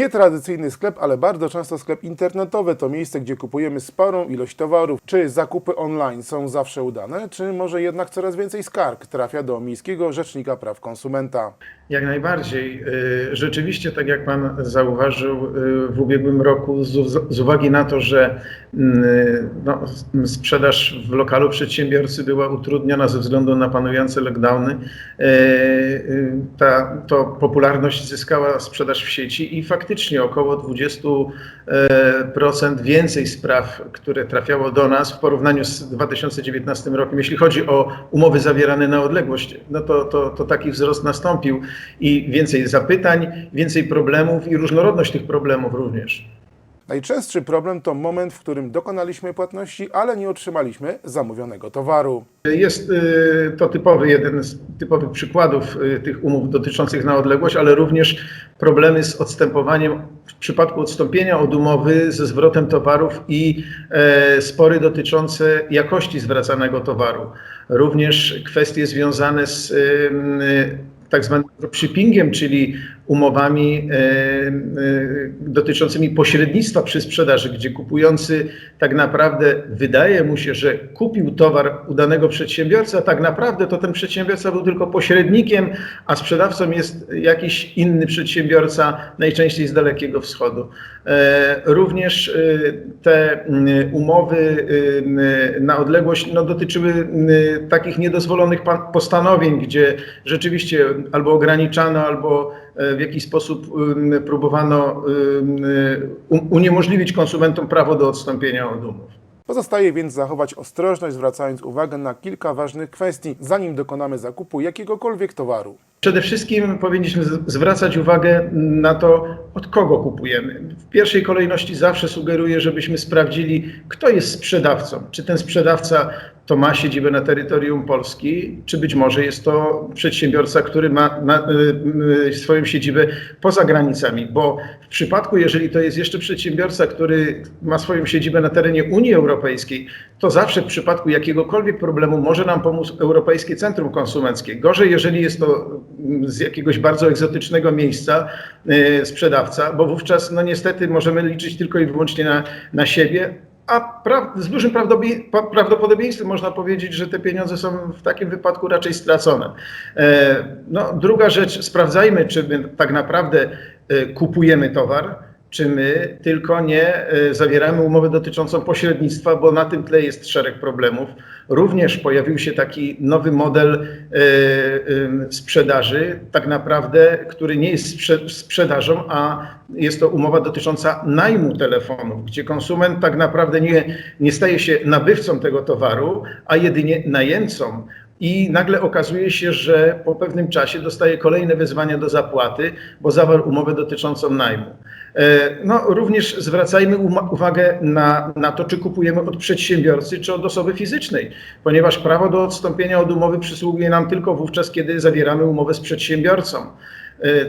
Nietradycyjny sklep, ale bardzo często sklep internetowy to miejsce, gdzie kupujemy sporą ilość towarów. Czy zakupy online są zawsze udane, czy może jednak coraz więcej skarg trafia do Miejskiego Rzecznika Praw Konsumenta? Jak najbardziej. Y, Rzeczywiście, tak jak Pan zauważył y, w ubiegłym roku, z, uwagi na to, że y, no, sprzedaż w lokalu przedsiębiorcy była utrudniona ze względu na panujące lockdowny, ta, to popularność zyskała sprzedaż w sieci i faktycznie około 20% więcej spraw, które trafiało do nas w porównaniu z 2019 rokiem, jeśli chodzi o umowy zawierane na odległość, no to, to, to taki wzrost nastąpił i więcej zapytań, więcej problemów i różnorodność tych problemów również. Najczęstszy problem to moment, w którym dokonaliśmy płatności, ale nie otrzymaliśmy zamówionego towaru. Jest y, to typowy, jeden z typowych przykładów y, tych umów dotyczących na odległość, ale również problemy z odstępowaniem w przypadku odstąpienia od umowy ze zwrotem towarów i e, spory dotyczące jakości zwracanego towaru. Również kwestie związane z y, tak zwanym shippingiem, czyli umowami e, e, dotyczącymi pośrednictwa przy sprzedaży, gdzie kupujący tak naprawdę wydaje mu się, że kupił towar u danego przedsiębiorcy, a tak naprawdę to ten przedsiębiorca był tylko pośrednikiem, a sprzedawcą jest jakiś inny przedsiębiorca, najczęściej z Dalekiego Wschodu. E, Również te m, umowy na odległość no, dotyczyły m, takich niedozwolonych postanowień, gdzie rzeczywiście albo ograniczano, albo w jakiś sposób próbowano uniemożliwić konsumentom prawo do odstąpienia od umów. Pozostaje więc zachować ostrożność, zwracając uwagę na kilka ważnych kwestii, zanim dokonamy zakupu jakiegokolwiek towaru. Przede wszystkim powinniśmy zwracać uwagę na to, od kogo kupujemy. W pierwszej kolejności zawsze sugeruję, żebyśmy sprawdzili, kto jest sprzedawcą. Czy ten sprzedawca to ma siedzibę na terytorium Polski, czy być może jest to przedsiębiorca, który ma, ma y, y, swoją siedzibę poza granicami, bo w przypadku, jeżeli to jest jeszcze przedsiębiorca, który ma swoją siedzibę na terenie Unii Europejskiej, to zawsze w przypadku jakiegokolwiek problemu może nam pomóc Europejskie Centrum Konsumenckie. Gorzej, jeżeli jest to mm, z jakiegoś bardzo egzotycznego miejsca y, sprzedawca, bo wówczas no niestety możemy liczyć tylko i wyłącznie na, na siebie, a pra- z dużym prawdopodobieństwem można powiedzieć, że te pieniądze są w takim wypadku raczej stracone. E, No, druga rzecz, sprawdzajmy, czy my tak naprawdę e, kupujemy towar, czy my tylko nie e, zawieramy umowę dotyczącą pośrednictwa, bo na tym tle jest szereg problemów. Również pojawił się taki nowy model e, sprzedaży, tak naprawdę, który nie jest sprze- sprzedażą, a jest to umowa dotycząca najmu telefonów, gdzie konsument tak naprawdę nie, nie staje się nabywcą tego towaru, a jedynie najemcą. I nagle okazuje się, że po pewnym czasie dostaje kolejne wezwania do zapłaty, bo zawarł umowę dotyczącą najmu. E, No, również zwracajmy uwagę na, na to, czy kupujemy od przedsiębiorcy, czy od osoby fizycznej, ponieważ prawo do odstąpienia od umowy przysługuje nam tylko wówczas, kiedy zawieramy umowę z przedsiębiorcą. E,